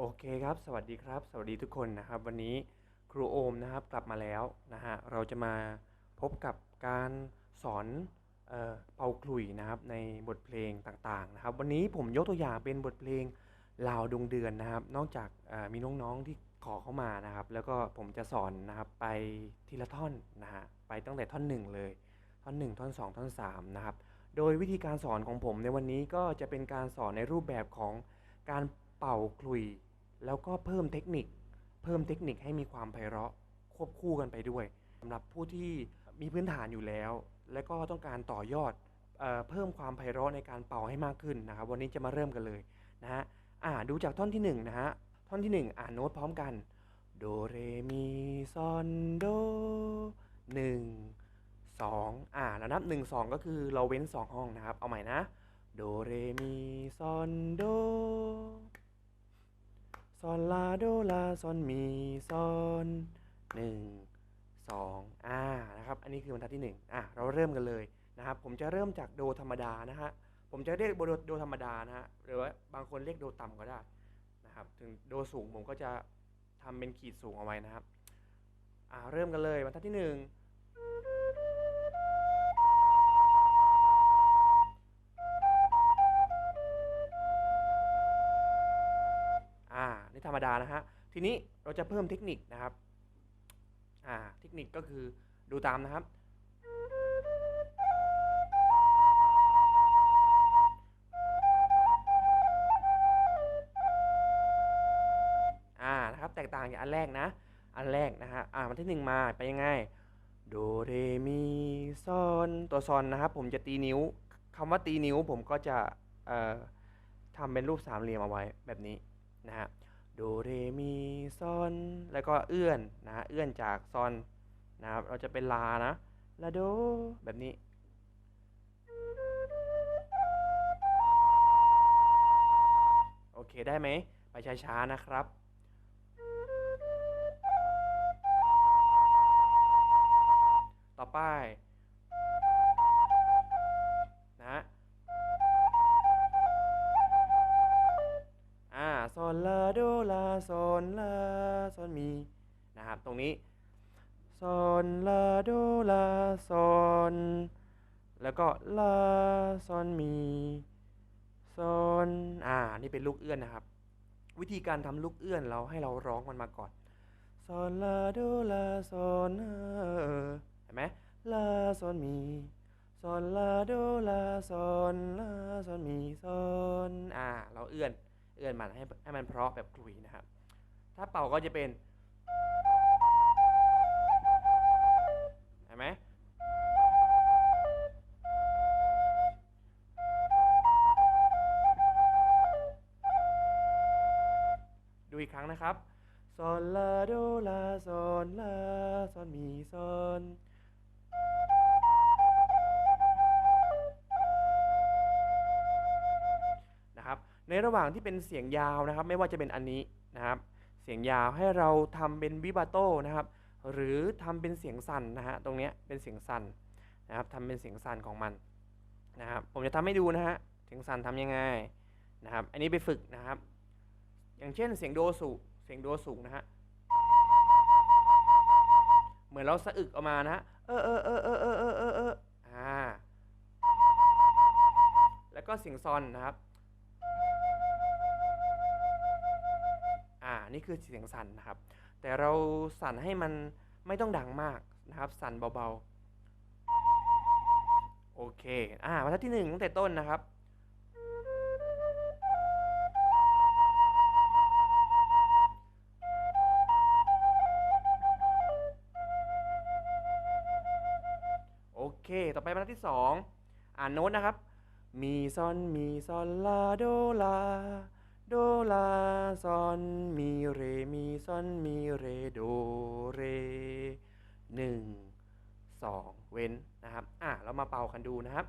โอเคครับ สวัสดีครับ สวัสดีทุกคนนะครับ วันนี้ครูโอมนะครับกลับมาแล้วนะฮะ เราจะมาพบกับการสอนเอ่อเป่าขลุยนะครับในบทเพลงต่างๆนะครับ วันนี้ผมยกตัวอย่างเป็นบทเพลงลาวดวงเดือนนะครับ นอกจากมีน้องๆที่ขอเข้ามานะครับ แล้วก็ผมจะสอนนะครับไปทีละท่อนนะฮะ ไปตั้งแต่ท่อนหนึ่งเลย ท่อนหนึ่งท่อนสองท่อนสามนะครับ โดยวิธีการสอนของผมในวันนี้ก็จะเป็นการสอนในรูปแบบของการเป่าขลุย แล้วก็เพิ่มเทคนิค เพิ่มเทคนิคให้มีความไพเราะควบคู่กันไปด้วยสำหรับผู้ที่มีพื้นฐานอยู่แล้ว และก็ต้องการต่อยอดเออเพิ่มความไพเราะในการเป่าให้มากขึ้นนะครับ วันนี้จะมาเริ่มกันเลยนะฮะอ่าดูจากท่อนที่หนึ่งนะฮะท่อนที่หนึ่งอ่านโน้ตพร้อมกันโดเรมีซอนโดหนึ่งสองอ่าแล้วนับหนึ่งสองก็คือเราเว้นสองห้องนะครับ เอาใหม่นะโดเรมีซอนโด อนลาโดลาซอนมีซอนหนึ่งสองอ่านะครับอันนี้คือบรรทัดที่หนึ่งอะเราเริ่มกันเลยนะครับ ผมจะเริ่มจากโดธรรมดานะฮะผมจะเรียกโดโดธรรมดานะฮะหรือว่าบางคนเรียกโดต่ำก็ได้นะครับ ถึงโดสูงผมก็จะทำเป็นขีดสูงเอาไว้นะครับอ่าเริ่มกันเลยบรรทัดที่หนึ่ง ธรรมดานะฮะ ทีนี้เราจะเพิ่มเทคนิคนะครับ อ่า เทคนิคก็คือดูตามนะครับ อ่า นะครับ แตกต่างจากอันแรกนะ อันแรกนะฮะ อ่า มันที่หนึ่งมาไปยังไง โดเรมีซอนตัวซอนนะครับ ผมจะตีนิ้วคำว่าตีนิ้วผมก็จะ เอ่อทำเป็นรูปสามเหลี่ยมเอาไว้แบบนี้นะฮะ โดเรมีซอนแล้วก็เอื้อนนะเอื้อนจากซอนนะครับเราจะเป็นลานะลาโดแบบนี้ โอเคได้ไหม ไปช้าๆนะครับต่อไป ลาโดลาโซนลาโซนมีนะครับ ตรงนี้โซนลาโดลาโซนแล้วก็ลาโซนมีโซนอ่านี่เป็นลูกเอื้อนนะครับ วิธีการทำลูกเอื้อนเราให้เราร้องมันมาก่อนโซนลาโดลาโซนเห็นไหมลาโซนมีโซนลาโดลาโซนลาโซนมีโซนอ่า เราเอื้อน เอื้อนมันให้ให้มันเพราะแบบกลุยนะครับ ถ้าเป่าก็จะเป็นเห็นไหมดูอีกครั้งนะครับโซนลาโดลาโซนลาโซนมีโซน ในระหว่างที่เป็นเสียงยาวนะครับ ไม่ว่าจะเป็นอันนี้นะครับ เสียงยาวให้เราทำเป็นวิบาโต้นะครับ หรือทำเป็นเสียงสั่นนะฮะตรงนี้เป็นเสียงสั่นนะครับทำเป็นเสียงสั่นของมันนะครับ ผมจะทำให้ดูนะฮะเสียงสั่นทํำยังไงนะครับ อันนี้ไปฝึกนะครับ อย่างเช่นเสียงโดสูเสียงโดสูงนะฮะเหมือนเราสะอึกออกมานะฮะเออเออเออเออเออเออเอออ่าแล้วก็เสียงซอนนะครับ นี่คือเสียงสั่นนะครับ แต่เราสั่นให้มันไม่ต้องดังมากนะครับ สั่นเบาๆ โอเค อ่าบรรทัดที่หนึ่งตั้งแต่ต้นนะครับโอเคต่อไปบรรทัดที่สองอ่านโน้ตนะครับ มีซอน มีซอนลาโดลา โดลา ซอนมีเรมีซอนมีเรโดเรหนึ่งสองเว้นนะครับอะเรามาเป่ากันดูนะครับ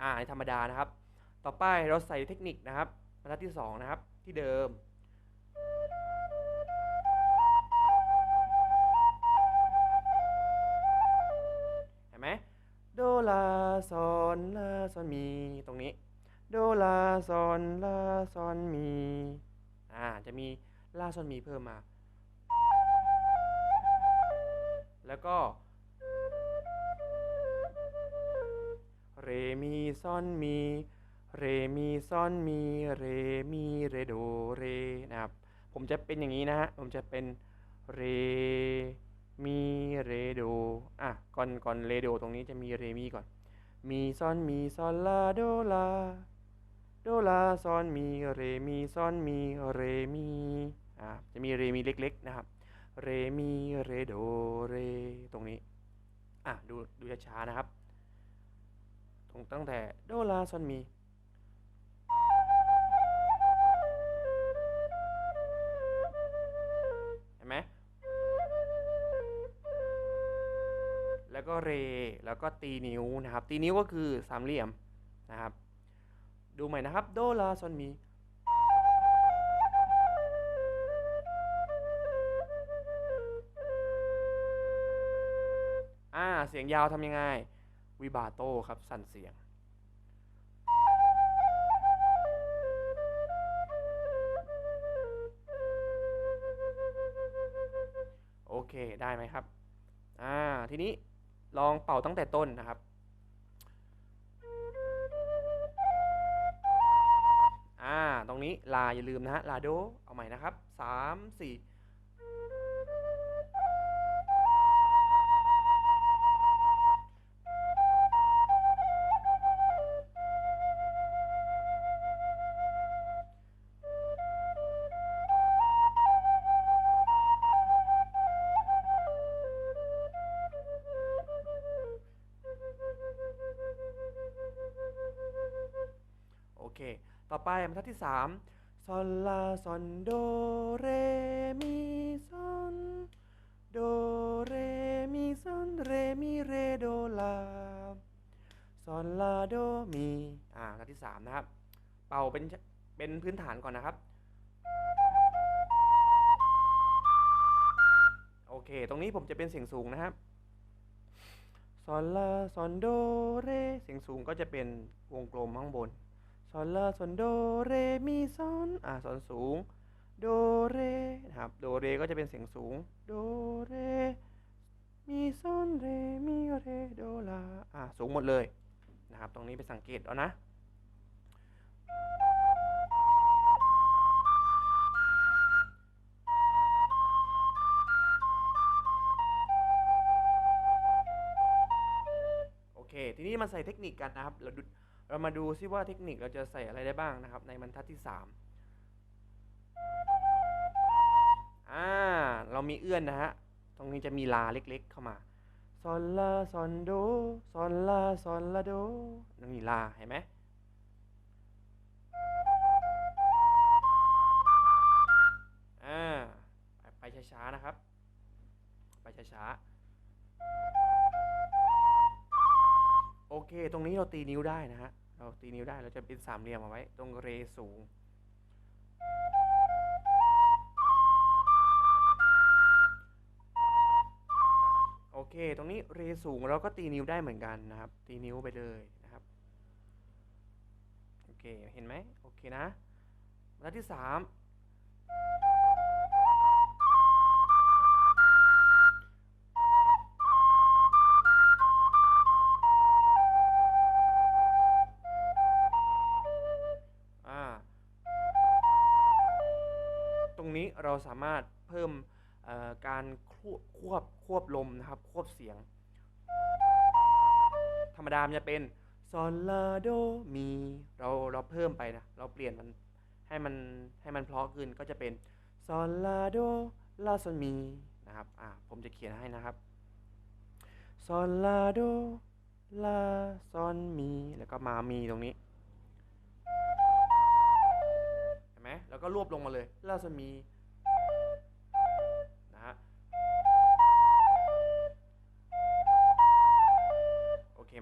อ่าในธรรมดานะครับ ต่อไปเราใส่เทคนิคนะครับบรรทัดที่สองนะครับ ที่เดิม ซอนลาซอนมีตรงนี้ โดลาซอนลาซอนมีอ่าจะมีลาซอนมีเพิ่มมา แล้วก็เรมีซอนมีเรมีซอนมีเรมีเรโดเรนะครับผมจะเป็นอย่างนี้นะฮะผมจะเป็นเรมีเรโดอะก่อนก่อนเรโดตรงนี้จะมีเรมีก่อน มีซอนมีซอนลาโดลา โดลาซอนมีเรมีซอนมีเรมีอ่าจะมีเรมีเล็กๆนะครับ เรมีเรโดเรตรงนี้อะดูดูช้าๆนะครับ ตรงตั้งแต่โดลาซอนมี แล้วก็เร แล้วก็ตีนิ้วนะครับ ตีนิ้วก็คือสามเหลี่ยมนะครับ ดูใหม่นะครับ โดลาซอนมีอ่าเสียงยาวทำยังไง วิบาโตครับ สั่นเสียง โอเค ได้ไหมครับ อ่า ทีนี้ ลองเป่าตั้งแต่ต้นนะครับอ่าตรงนี้ลาอย่าลืมนะฮะลาโดเอาใหม่นะครับสามสี่ ต่อไปบรรทัดที่สามซอนลาซอนโดเรมีซอนโดเรมีซอนเรมีเรโดลาซอนลาโดมีอ่าบรรทัดที่สามนะครับ เป่าเป็นเป็นพื้นฐานก่อนนะครับโอเค ตรงนี้ผมจะเป็นเสียงสูงนะครับซอนลาซอนโดเร เสียงสูงก็จะเป็นวงกลมข้างบน อนลาซอนโดเรมีซอนอ่าซอนสูงโดเรนะครับโดเรก็จะเป็นเสียงสูงโดเรมีซอนเรมีเรโดลาอ่าสูงหมดเลยนะครับ ตรงนี้ไปสังเกตเอานะโอเค ทีนี้มาใส่เทคนิคกันนะครับเราดู เรามาดูซิว่าเทคนิคเราจะใส่อะไรได้บ้างนะครับ ในบรรทัดที่ 3 อ่า เรามีเอื้อนนะฮะ ตรงนี้จะมีลาเล็กๆเข้ามาซอนลาซอนโดซอนลาซอนลาโดนั่ลาเห็นไหมอ่าไปช้าๆนะครับ ไปช้าๆโอเค ตรงนี้เราตีนิ้วได้นะฮะ เราตีนิ้วได้เราจะเป็นสามเหลี่ยมเอาไว้ ตรงเรสูง โอเค ตรงนี้เรสูงเราก็ตีนิ้วได้เหมือนกันนะครับ ตีนิ้วไปเลยนะครับ โอเค เห็นไหมโอเคนะรรทัดที่สาม เราสามารถเพิ่มการควบควบลมนะครับ ควบเสียง ธรรมดามันจะเป็นซอนลาโดมีเราเราเพิ่มไปนะเราเปลี่ยนมันให้มันให้มันเพราะขึ้นก็จะเป็นซอนลาโดลาซอนมีนะครับอ่าผมจะเขียนให้นะครับซอนลาโดลาซอนมีแล้วก็มามีตรงนี้เห็นไหมแล้วก็รวบลงมาเลยลาซอนมี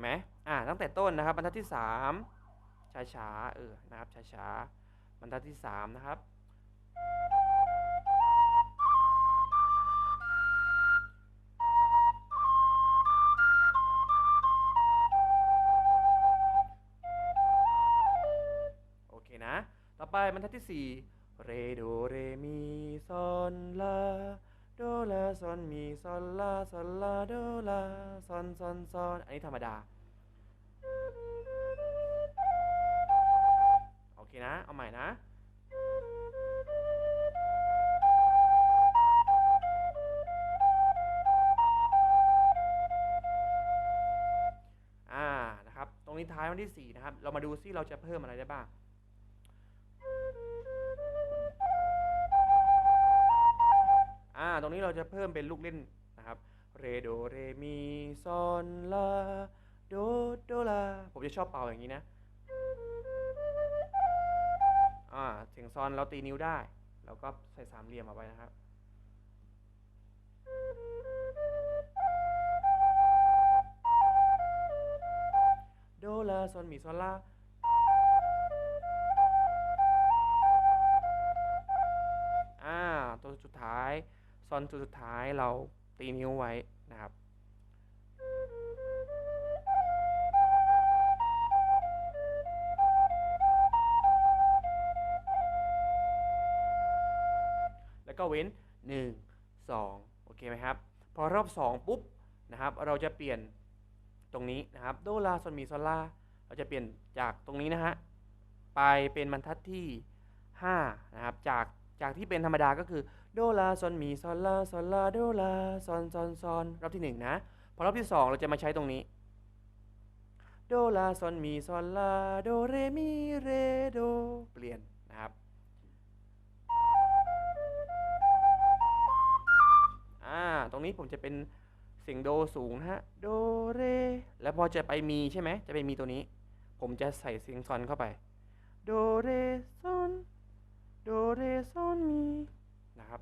ไหมอ่าตั้งแต่ต้นนะครับบรรทัดที่ 3 ช้าช้าเออนะครับช้าช้าบรรทัดที่ 3 นะครับ โอเคนะ ต่อไปบรรทัดที่ 4 เรโดเรมีซอนลาโดลาซอนมีซอนลาซอนลาโดลาซอนซอนซอนอันนี้ธรรมดา นะ เอาใหม่นะ อ่า นะครับ ตรงนี้ท้ายวันที่ 4 นะครับ เรามาดูซิเราจะเพิ่มอะไรได้บ้างอ่า ตรงนี้เราจะเพิ่มเป็นลูกเล่นนะครับ เรโด เร มี ซอน ลา โด โด ลา ผมจะชอบเป่าอย่างนี้นะ เสียงซอนเราตีนิ้วได้แล้วก็ใส่สามเหลี่ยมเอาไว้นะครับโดลาซอนมีซอนลาอ่าตัวสุดท้ายซอนตัวสุดท้ายเราตีนิ้วไว้นะครับ เว้น 1 2 โอเคไหมครับ พอรอบ 2 ปุ๊บนะครับ เราจะเปลี่ยนตรงนี้นะครับ โดลาซอนมีโซลา เราจะเปลี่ยนจากตรงนี้นะฮะ ไปเป็นบรรทัดที่ 5 นะครับ จากจากที่เป็นธรรมดาก็คือโดลาซอนมีซอนลาซอนลาโดลาซอนซอนซอนรอบที่ 1 นะ พอรอบที่ 2 เราจะมาใช้ตรงนี้ โดลาซอนมีซอนลาโดเรมีเรโด เปลี่ยน รงนี้ผมจะเป็นเสียงโดสูงนะฮะโดเรแล้วพอจะไปมีใช่ไหมจะไปมีตัวนี้ ผมจะใส่เสียงซอนเข้าไปโดเรซอนโดเรซอนมีนะครับ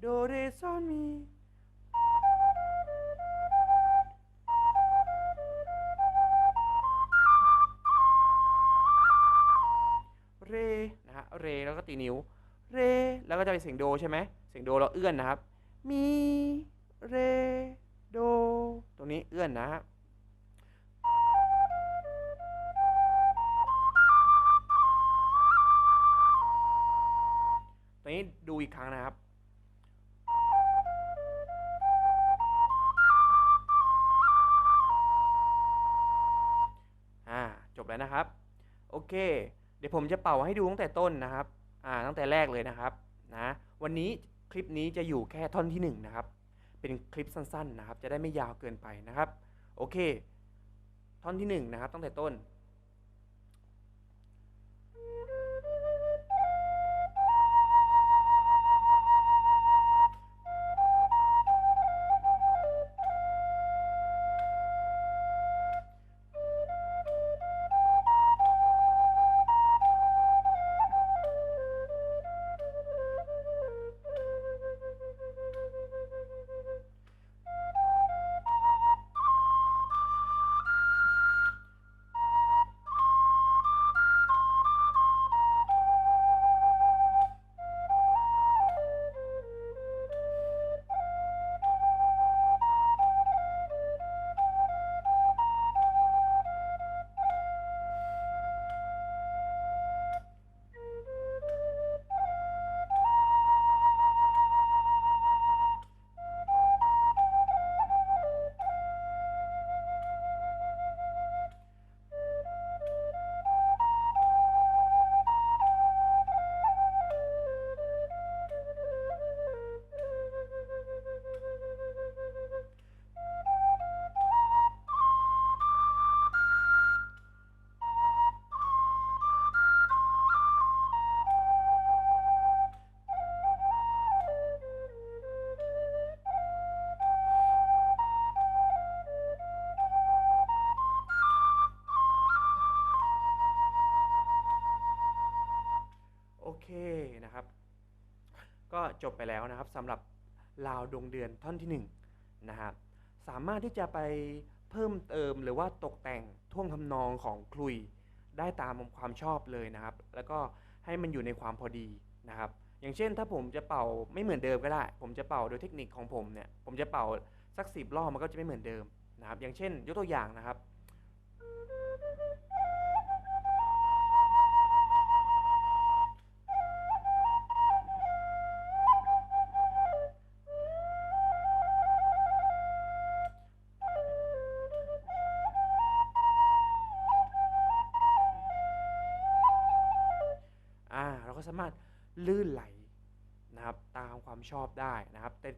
โดเรซอนมีเรนะฮะเรแล้วก็ตีนิ้ว เร แล้วก็จะเป็นเสียงโดใช่ไหมเสียงโดเราเอื้อนนะครับ มีเรโด ตรงนี้เอื้อนนะฮะตรงนี้ดูอีกครั้งนะครับอ่าจบแล้วนะครับ โอเค เดี๋ยวผมจะเป่าให้ดูตั้งแต่ต้นนะครับ ตั้งแต่แรกเลยนะครับนะวันนี้คลิปนี้จะอยู่แค่ท่อนที่1นะครับเป็นคลิปสั้นๆนะครับ จะได้ไม่ยาวเกินไปนะครับ โอเค ท่อนที่1นะครับตั้งแต่ต้น จบไปแล้วนะครับสำหรับลาวดวงเดือนท่อนที่1นะครับสามารถที่จะไปเพิ่มเติมหรือว่าตกแต่งท่วงทำนองของคลุยได้ตามความชอบเลยนะครับ แล้วก็ให้มันอยู่ในความพอดีนะครับ อย่างเช่นถ้าผมจะเป่าไม่เหมือนเดิมก็ได้ ผมจะเป่าโดยเทคนิคของผมเนี่ยผมจะเป่าสักสิบรอบมันก็จะไม่เหมือนเดิมนะครับ อย่างเช่น ยกตัวอย่างนะครับ ก็สามารถลื่นไหลนะครับตามความชอบได้นะครับ แต่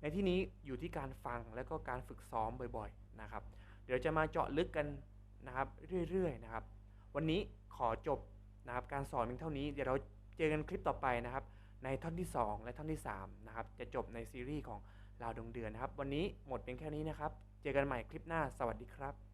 ในที่นี้อยู่ที่การฟังและก็การฝึกซ้อมบ่อยๆนะครับ เดี๋ยวจะมาเจาะลึกกันนะครับเรื่อยๆนะครับ วันนี้ขอจบนะครับการสอนเพียงเท่านี้เดี๋ยวเราเจอกันคลิปต่อไปนะครับ ในท่อนที่ 2 และท่อนที่3นะครับจะจบในซีรีส์ของลาวดวงเดือนนะครับ วันนี้หมดเพียงแค่นี้นะครับ เจอกันใหม่คลิปหน้าสวัสดีครับ